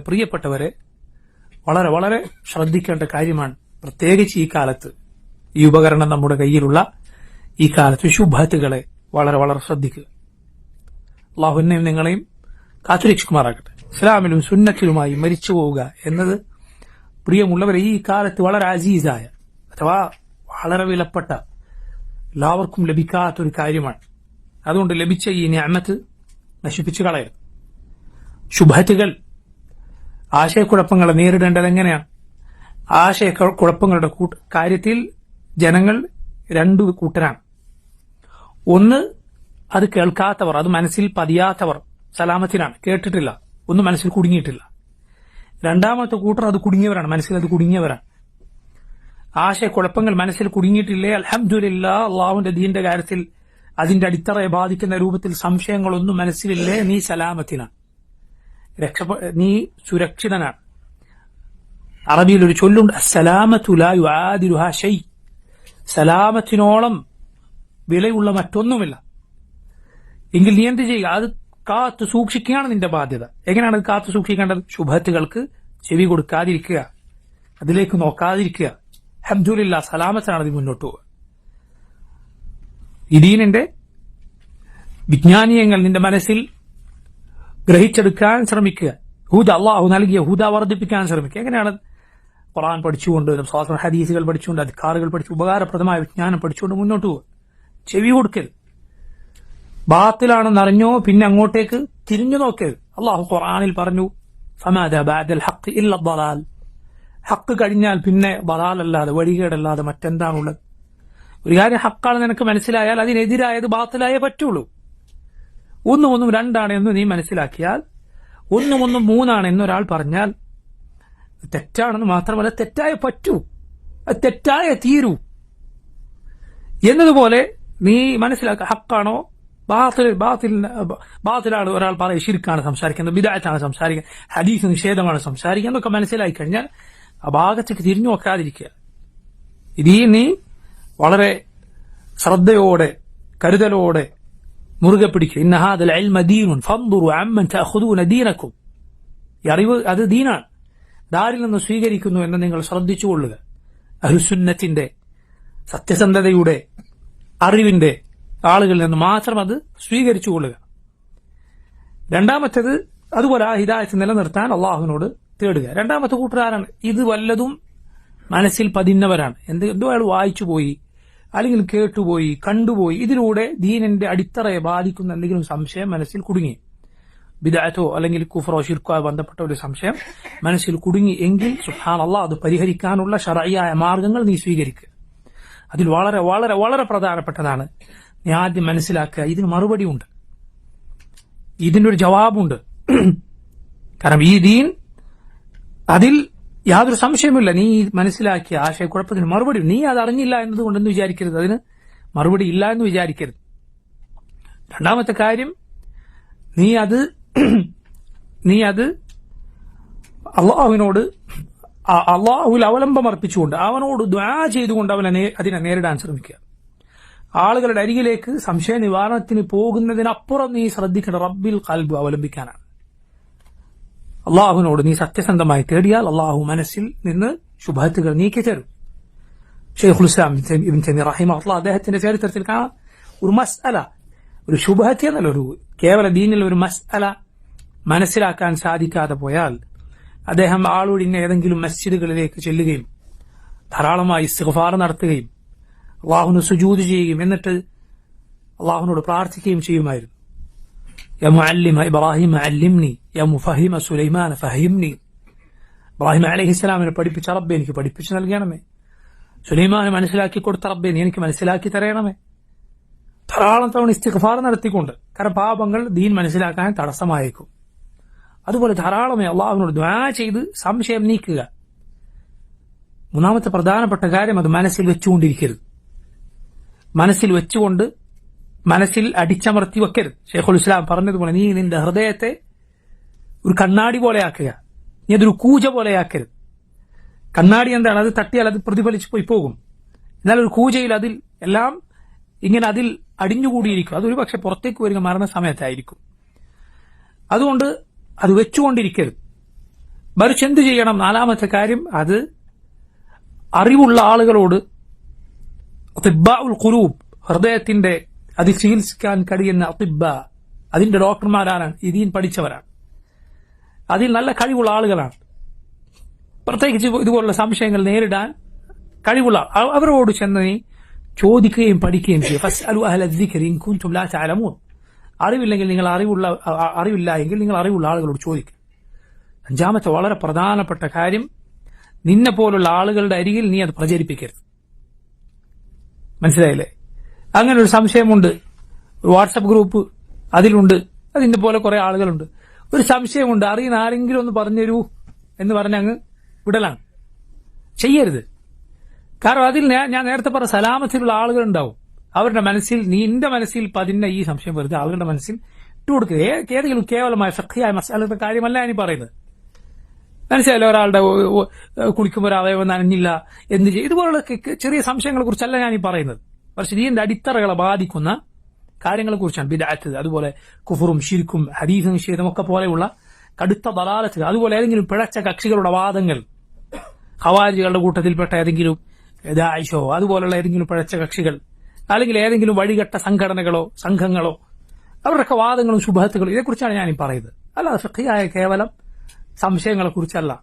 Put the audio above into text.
പ്രിയപ്പെട്ടവരെ വളരെ വളരെ ശ്രദ്ധിക്കേണ്ട കാര്യമാണ് പ്രത്യേകിച്ച് ഈ കാലത്ത്. ഈ ഉപകരണം നമ്മുടെ കയ്യിലുള്ള ഈ കാലത്ത് ശുഭത്തുകളെ വളരെ വളരെ ശ്രദ്ധിക്കുക. അള്ളാഹുവിനെയും നിങ്ങളെയും കാത്തുരക്ഷിക്കുമാറാകട്ടെ. ഇസ്ലാമിലും സുന്നത്തിലുമായി മരിച്ചു പോവുക എന്നത് പ്രിയമുള്ളവരെ ഈ കാലത്ത് വളരെ അജീസായ അഥവാ വളരെ വിലപ്പെട്ട എല്ലാവർക്കും ലഭിക്കാത്തൊരു കാര്യമാണ്. അതുകൊണ്ട് ലഭിച്ച ഈ ഞാമത്ത് നശിപ്പിച്ചു കളയരുത്. ശുഭത്തുകൾ ആശയക്കുഴപ്പങ്ങളെ നേരിടേണ്ടത് എങ്ങനെയാണ്? ആശയക്കുഴപ്പങ്ങളുടെ കാര്യത്തിൽ ജനങ്ങൾ രണ്ടു കൂട്ടരാണ്. ഒന്ന് അത് കേൾക്കാത്തവർ അത് മനസ്സിൽ പതിയാത്തവർ സലാമത്തിനാണ്. കേട്ടിട്ടില്ല. ഒന്നും മനസ്സിൽ കുടുങ്ങിയിട്ടില്ല. രണ്ടാമത്തെ കൂട്ടർ അത് കുടുങ്ങിയവരാണ്. മനസ്സിൽ അത് കുടുങ്ങിയവരാണ്. ആശയക്കുഴപ്പങ്ങൾ മനസ്സിൽ കുടുങ്ങിയിട്ടില്ലേ? അലഹമുല്ല അള്ളാഹുവിന്റെ ദീന്റെ കാര്യത്തിൽ അതിന്റെ അടിത്തറയെ ബാധിക്കുന്ന രൂപത്തിൽ സംശയങ്ങളൊന്നും മനസ്സിലില്ലേ? നീ സലാമത്തിനാണ്. രക്ഷപ്പ നീ സുരക്ഷിതനാണ്. അറബിയിൽ ഒരു ചൊല്ലുണ്ട് അസലാമത്തുലായുഹാ ഷൈ. സലാമത്തിനോളം വിലയുള്ള മറ്റൊന്നുമില്ല. എങ്കിൽ നീ എന്ത് ചെയ്യുക? അത് കാത്തു സൂക്ഷിക്കുകയാണ് നിന്റെ ബാധ്യത. എങ്ങനെയാണ് അത് കാത്തു സൂക്ഷിക്കേണ്ടത്? ശുഭത്തുകൾക്ക് ചെവി കൊടുക്കാതിരിക്കുക. അതിലേക്ക് നോക്കാതിരിക്കുക. ഹംദുലില്ല സലാമത്തിനാണ് അത് മുന്നോട്ട് പോവുക. ഈ ദീനിന്റെ വിജ്ഞാനീയങ്ങൾ നിന്റെ മനസ്സിൽ ഗ്രഹിച്ചെടുക്കാൻ ശ്രമിക്കുക. ഹൂദ അള്ളാഹു നൽകിയ ഹൂദ വർദ്ധിപ്പിക്കാൻ ശ്രമിക്കുക. എങ്ങനെയാണ്? ഖുറാൻ പഠിച്ചുകൊണ്ട് സ്വാതന്ത്ര്യ ഹദീസുകൾ പഠിച്ചുകൊണ്ട് അധികാറുകൾ പഠിച്ച് ഉപകാരപ്രദമായ വിജ്ഞാനം പഠിച്ചുകൊണ്ട് മുന്നോട്ട് പോകുക ചെവി കൊടുക്കൽ ബാത്തിലാണെന്ന് അറിഞ്ഞോ പിന്നെ അങ്ങോട്ടേക്ക് തിരിഞ്ഞു നോക്കരുത്. അള്ളാഹു ഖുറാനിൽ പറഞ്ഞു ഹക്ക് ഇല്ല ഹക്ക് കഴിഞ്ഞാൽ പിന്നെ ബലാലല്ലാതെ വഴികേടല്ലാതെ മറ്റെന്താണുള്ളത്? ഒരു കാര്യം ഹക്കാണ് നിനക്ക് മനസ്സിലായാൽ അതിനെതിരായത് ബാത്തിലായേ പറ്റുള്ളൂ. ഒന്നും ഒന്നും രണ്ടാണ് എന്ന് നീ മനസ്സിലാക്കിയാൽ ഒന്നും ഒന്നും മൂന്നാണ് എന്നൊരാൾ പറഞ്ഞാൽ തെറ്റാണെന്ന് മാത്രമല്ല തെറ്റായ പറ്റൂ. തെറ്റായ തീരൂ. എന്നതുപോലെ നീ മനസ്സിലാക്കുക ഹക്കാണോ? ബാത്തിൽ ബാത്തിൽ ബാത്തിലാണ് ഒരാൾ പറയുന്നത് ഷിർക്കാണ് സംസാരിക്കുന്നത് ബിദായത്താണ് സംസാരിക്കുന്നത് ഹദീസ് നിഷേധമാണ് സംസാരിക്കുന്നത് എന്നൊക്കെ മനസ്സിലായി കഴിഞ്ഞാൽ ആ ഭാഗത്തേക്ക് തിരിഞ്ഞു നോക്കാതിരിക്കുക. ഇതീ നീ വളരെ ശ്രദ്ധയോടെ കരുതലോടെ മുറുകെ പിടിക്കുക. ഇന്നഹാദൽ ഇൽമ ദീനുൻ ഫന്ദുറു അമ്മൻ തഅഖുദൂന ദീനക്കും. ഈ അറിവ് അത് ദീനാണ്. ദാരിൽ നിന്ന് സ്വീകരിക്കുന്നു എന്ന് നിങ്ങൾ ശ്രദ്ധിച്ചുകൊള്ളുക അഹുസുന്നത്തിന്റെ സത്യസന്ധതയുടെ അറിവിന്റെ ആളുകളിൽ നിന്ന് മാത്രം അത് സ്വീകരിച്ചു കൊള്ളുക. രണ്ടാമത്തേത് അതുപോലെ ആ ഹിദായത്ത് നിലനിർത്താൻ അള്ളാഹുവിനോട് തേടുക. രണ്ടാമത്തെ കൂട്ടുകാരാണ്. ഇത് വല്ലതും മനസ്സിൽ പതിന്നവരാണ്. എന്ത് എന്തോ അയാൾ വായിച്ചു പോയി അല്ലെങ്കിൽ കേട്ടുപോയി കണ്ടുപോയി ഇതിലൂടെ ദീനിന്റെ അടിത്തറയെ ബാധിക്കുന്ന എന്തെങ്കിലും സംശയം മനസ്സിൽ കുടുങ്ങി. ബിദാറ്റോ അല്ലെങ്കിൽ കുഫറോ ഷിർക്കോ ബന്ധപ്പെട്ട ഒരു സംശയം മനസ്സിൽ കുടുങ്ങി എങ്കിൽ അള്ളാഹ് അത് പരിഹരിക്കാനുള്ള ഷറയായ മാർഗങ്ങൾ നീ സ്വീകരിക്കുക അതിൽ വളരെ വളരെ വളരെ പ്രധാനപ്പെട്ടതാണ് നീ ആദ്യം മനസ്സിലാക്കുക ഇതിന് മറുപടി ഉണ്ട്. ഇതിനൊരു ജവാബുണ്ട്. കാരണം ഈ ദീൻ അതിൽ യാതൊരു സംശയമില്ല നീ മനസ്സിലാക്കിയ ആശയക്കുഴപ്പത്തിന് മറുപടി നീ അത് അറിഞ്ഞില്ല എന്നതുകൊണ്ടെന്ന് വിചാരിക്കരുത്. അതിന് മറുപടി ഇല്ല എന്ന് വിചാരിക്കരുത്. രണ്ടാമത്തെ കാര്യം നീ അത് നീ അത് അള്ളാഹുവിനോട് അള്ളാഹുവിൽ അവലംബം അർപ്പിച്ചുകൊണ്ട് അവനോട് ദ്വാ ചെയ്തുകൊണ്ട് അവനെ അതിനെ നേരിടാൻ ശ്രമിക്കുക. ആളുകളുടെ അരികിലേക്ക് സംശയ നിവാരണത്തിന് പോകുന്നതിനപ്പുറം നീ ശ്രദ്ധിക്കേണ്ട റബ്ബിൽ കൽബ് അവലംബിക്കാനാണ്. അള്ളാഹുവിനോട് നീ സത്യസന്ധമായി തേടിയാൽ അള്ളാഹു മനസ്സിൽ നിന്ന് ശുഭത്തുകൾ നീക്കി തരും. ഷെയ്ഖുൽ ഇസ്ലാം ഇബ്ൻ തൈമി റഹിമ അദ്ദേഹത്തിന്റെ ചരിത്രത്തിൽ കാണാം. ഒരു മസ്അല ഒരു ശുഭഹത്യ എന്നല്ല ഒരു കേവല ദീനിൽ ഒരു മസ്അല മനസ്സിലാക്കാൻ സാധിക്കാതെ പോയാൽ അദ്ദേഹം ആളൊഴിഞ്ഞ ഏതെങ്കിലും മസ്ജിദുകളിലേക്ക് ചെല്ലുകയും ധാരാളമായി ഇസ്തിഗ്ഫാർ നടത്തുകയും അള്ളാഹുന് സുജൂത് ചെയ്യുകയും എന്നിട്ട് അള്ളാഹുനോട് പ്രാർത്ഥിക്കുകയും ചെയ്യുമായിരുന്നു. يا معلم إبراهيم علمني يا مفهم سليمان فهمني ഇബ്രാഹിം അലൈഹി ഇസ്ലാമിനെ പഠിപ്പിച്ച റബ്ബെ എനിക്ക് പഠിപ്പിച്ചു നൽകണമേ സുലൈമാനെ മനസ്സിലാക്കി കൊടുത്ത റബ്ബെ നീ എനിക്ക് മനസ്സിലാക്കി തരയണമേ ധാരാളം തവണ ഇസ്തിഗ്ഫാർ നടത്തിക്കൊണ്ട് കാരണം പാപങ്ങൾ ദീൻ മനസ്സിലാക്കാൻ തടസ്സമായേക്കും അതുപോലെ ധാരാളമേ അള്ളാഹുവിനോട് ദ്വാ ചെയ്ത് സംശയം നീക്കുക മൂന്നാമത്തെ പ്രധാനപ്പെട്ട കാര്യം അത് മനസ്സിൽ വെച്ചുകൊണ്ടിരിക്കരുത് മനസ്സിൽ വെച്ചുകൊണ്ട് മനസ്സിൽ അടിച്ചമർത്തി വെക്കരുത്. ഷെയ്ഖുൽ ഇസ്ലാം പറഞ്ഞതുപോലെ നീ നിന്റെ ഹൃദയത്തെ ഒരു കണ്ണാടി പോലെയാക്കുക നീ അതൊരു കൂജ പോലെയാക്കരുത് കണ്ണാടി എന്താണ്? അത് തട്ടിയാൽ അത് പ്രതിഫലിച്ച് പോയി പോകും. എന്നാൽ ഒരു കൂജയിൽ അതിൽ എല്ലാം ഇങ്ങനെ അതിൽ അടിഞ്ഞുകൂടിയിരിക്കും. അതൊരു പക്ഷെ പുറത്തേക്ക് വരിക മരണസമയത്തായിരിക്കും അതുകൊണ്ട് അത് വെച്ചുകൊണ്ടിരിക്കരുത്. മറിച്ച് എന്ത് ചെയ്യണം? നാലാമത്തെ കാര്യം അത് അറിവുള്ള ആളുകളോട് ഉൽ ഖുലൂബ് ഹൃദയത്തിന്റെ അത് ചികിത്സിക്കാൻ കഴിയുന്ന അതിബ അതിന്റെ ഡോക്ടർമാരാണ് ഇതിൻ പഠിച്ചവരാണ്. അതിൽ നല്ല കഴിവുള്ള ആളുകളാണ്. പ്രത്യേകിച്ച് ഇതുപോലുള്ള സംശയങ്ങൾ നേരിടാൻ കഴിവുള്ള അവരോട് ചെന്ന് ചോദിക്കുകയും പഠിക്കുകയും ചെയ്യും. അറിവില്ലെങ്കിൽ നിങ്ങൾ അറിവുള്ള അറിവില്ല എങ്കിൽ നിങ്ങൾ അറിവുള്ള ആളുകളോട് ചോദിക്കും. അഞ്ചാമത്തെ വളരെ പ്രധാനപ്പെട്ട കാര്യം നിന്നെ പോലുള്ള ആളുകളുടെ അരികിൽ നീ അത് പ്രചരിപ്പിക്കരുത്. മനസ്സിലായില്ലേ? അങ്ങനെ ഒരു സംശയമുണ്ട്. വാട്സപ്പ് ഗ്രൂപ്പ് അതിലുണ്ട്. അതിന്റെ പോലെ കുറെ ആളുകളുണ്ട്. ഒരു സംശയമുണ്ട്. അറിയുന്ന ആരെങ്കിലും ഒന്ന് പറഞ്ഞുതരൂ എന്ന് പറഞ്ഞ അങ്ങ് വിടലാണ്. ചെയ്യരുത്. കാരണം അതിൽ ഞാൻ നേരത്തെ പറഞ്ഞ സലാമത്തിലുള്ള ആളുകൾ ഉണ്ടാവും അവരുടെ മനസ്സിൽ നിന്റെ മനസ്സിൽ പതിന്നെ ഈ സംശയം വെറുതെ ആളുകളുടെ മനസ്സിൽ ഇട്ട് കൊടുക്കുക ഏ- ഏതെങ്കിലും കേവലമായ ശക്തിയായ മസാലയുടെ കാര്യമല്ല ഞാൻ പറയുന്നത്. മനസ്സിലായാലും ഒരാളുടെ കുളിക്കുമ്പോൾ ഒരാളെ നനഞ്ഞില്ല എന്ത് ചെയ്യും ഇതുപോലുള്ള ചെറിയ സംശയങ്ങളെ കുറിച്ചല്ല ഞാൻ ഈ പറയുന്നത്. പക്ഷെ ഇതിന്റെ അടിത്തറകളെ ബാധിക്കുന്ന കാര്യങ്ങളെ കുറിച്ചാണ് ബിദാറ്റ് അതുപോലെ കുഫറും ഷിർക്കും ഹദീസ് നിഷേധം ഒക്കെ പോലെയുള്ള കടുത്ത ദലാലത്ത് അതുപോലെ ഏതെങ്കിലും പിഴച്ച കക്ഷികളുടെ വാദങ്ങൾ ഹവാരികളുടെ കൂട്ടത്തിൽപ്പെട്ട ഏതെങ്കിലും ദായിഷോ അതുപോലുള്ള ഏതെങ്കിലും പിഴച്ച കക്ഷികൾ അല്ലെങ്കിൽ ഏതെങ്കിലും വഴികെട്ട സംഘടനകളോ സംഘങ്ങളോ അവരുടെയൊക്കെ വാദങ്ങളും ശുഭത്തുകളും ഇതേക്കുറിച്ചാണ് ഞാൻ പറയുന്നത്. അല്ലാതെ ഫിഖിയായ കേവലം സംശയങ്ങളെ കുറിച്ചല്ല